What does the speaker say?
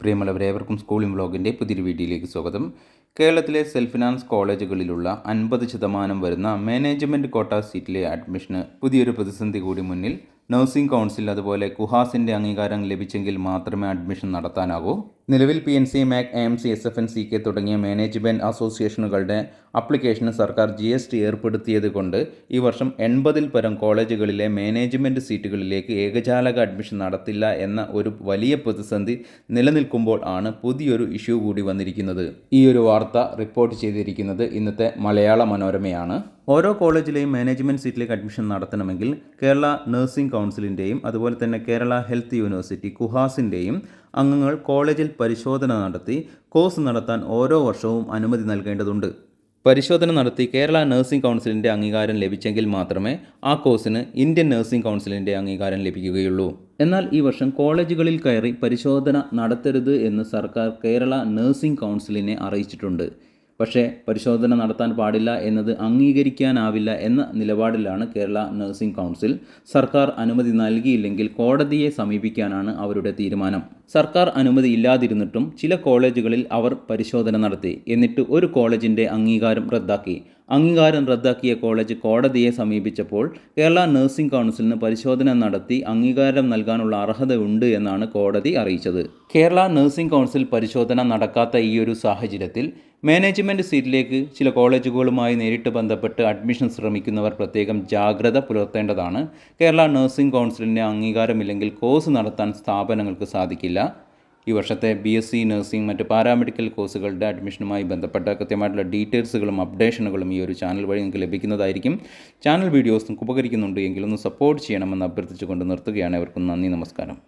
പ്രിയമുള്ളവരെ ഏവർക്കും സ്കൂളിംഗ് വ്ളോഗിന്റെ പുതിയൊരു വീഡിയോയിലേക്ക് സ്വാഗതം. കേരളത്തിലെ സെൽഫ് ഫിനാൻസ് കോളേജുകളിലുള്ള അൻപത് ശതമാനം വരുന്ന മാനേജ്മെന്റ് കോട്ട സീറ്റിലെ അഡ്മിഷന് പുതിയൊരു പ്രതിസന്ധി കൂടി മുന്നിൽ. നഴ്സിംഗ് കൗൺസിൽ അതുപോലെ കുഹാസിന്റെ അംഗീകാരം ലഭിച്ചെങ്കിൽ മാത്രമേ അഡ്മിഷൻ നടത്താനാകൂ. നിലവിൽ P N C MAC M C S F N C K തുടങ്ങിയ മാനേജ്മെന്റ് അസോസിയേഷനുകളുടെ അപ്ലിക്കേഷന് സർക്കാർ ജി എസ് ടി ഏർപ്പെടുത്തിയത് കൊണ്ട് ഈ വർഷം എൺപതിൽ പരം കോളേജുകളിലെ മാനേജ്മെന്റ് സീറ്റുകളിലേക്ക് ഏകജാലക അഡ്മിഷൻ നടത്തില്ല എന്ന ഒരു വലിയ പ്രതിസന്ധി നിലനിൽക്കുമ്പോൾ ആണ് പുതിയൊരു ഇഷ്യൂ കൂടി വന്നിരിക്കുന്നത്. ഈ ഒരു വാർത്ത റിപ്പോർട്ട് ചെയ്തിരിക്കുന്നത് ഇന്നത്തെ മലയാള മനോരമയാണ്. ഓരോ കോളേജിലെയും മാനേജ്മെന്റ് സീറ്റിലേക്ക് അഡ്മിഷൻ നടത്തണമെങ്കിൽ കേരള നഴ്സിംഗ് കൗൺസിലിന്റെയും അതുപോലെ തന്നെ കേരള ഹെൽത്ത് യൂണിവേഴ്സിറ്റി കുഹാസിന്റെയും അംഗങ്ങൾ കോളേജിൽ പരിശോധന നടത്തി കോഴ്സ് നടത്താൻ ഓരോ വർഷവും അനുമതി നൽകേണ്ടതുണ്ട്. പരിശോധന നടത്തി കേരള നഴ്സിംഗ് കൗൺസിലിന്റെ അംഗീകാരം ലഭിച്ചെങ്കിൽ മാത്രമേ ആ കോഴ്സിന് ഇന്ത്യൻ നഴ്സിംഗ് കൗൺസിലിന്റെ അംഗീകാരം ലഭിക്കുകയുള്ളൂ. എന്നാൽ ഈ വർഷം കോളേജുകളിൽ കയറി പരിശോധന നടത്തരുത് എന്ന് സർക്കാർ കേരള നഴ്സിംഗ് കൗൺസിലിനെ അറിയിച്ചിട്ടുണ്ട്. പക്ഷേ പരിശോധന നടത്താൻ പാടില്ല എന്നത് അംഗീകരിക്കാനാവില്ല എന്ന നിലപാടിലാണ് കേരള നഴ്സിംഗ് കൗൺസിൽ. സർക്കാർ അനുമതി നൽകിയില്ലെങ്കിൽ കോടതിയെ സമീപിക്കാനാണ് അവരുടെ തീരുമാനം. സർക്കാർ അനുമതി ഇല്ലാതിരുന്നിട്ടും ചില കോളേജുകളിൽ അവർ പരിശോധന നടത്തി. എന്നിട്ട് ഒരു കോളേജിന്റെ അംഗീകാരം റദ്ദാക്കി. അംഗീകാരം റദ്ദാക്കിയ കോളേജ് കോടതിയെ സമീപിച്ചപ്പോൾ കേരള നഴ്സിംഗ് കൗൺസിലിന് പരിശോധന നടത്തി അംഗീകാരം നൽകാനുള്ള അർഹതയുണ്ട് എന്നാണ് കോടതി അറിയിച്ചത്. കേരള നഴ്സിംഗ് കൗൺസിൽ പരിശോധന നടക്കാത്ത ഈ ഒരു സാഹചര്യത്തിൽ മാനേജ്മെന്റ് സീറ്റിലേക്ക് ചില കോളേജുകളുമായി നേരിട്ട് ബന്ധപ്പെട്ട് അഡ്മിഷൻ ശ്രമിക്കുന്നവർ പ്രത്യേകം ജാഗ്രത പുലർത്തേണ്ടതാണ്. കേരള നഴ്സിംഗ് കൗൺസിലിന്റെ അംഗീകാരമില്ലെങ്കിൽ കോഴ്സ് നടത്താൻ സ്ഥാപനങ്ങൾക്ക് സാധിക്കില്ല. ഈ വർഷത്തെ ബി എസ് സി നഴ്സിംഗ് മറ്റ് പാരാമെഡിക്കൽ കോഴ്സുകളുടെ അഡ്മിഷനുമായി ബന്ധപ്പെട്ട കൃത്യമായിട്ടുള്ള ഡീറ്റെയിൽസുകളും അപ്ഡേഷനുകളും ഈ ഒരു ചാനൽ വഴി നിങ്ങൾക്ക് ലഭിക്കുന്നതായിരിക്കും. ചാനൽ വീഡിയോസ് നിങ്ങൾക്ക് ഉപകരിക്കുന്നുണ്ട് എങ്കിലൊന്ന് സപ്പോർട്ട് ചെയ്യണമെന്ന് അഭ്യർത്ഥിച്ചുകൊണ്ട് നിർത്തുകയാണ്. അവർക്കും നന്ദി നമസ്കാരം.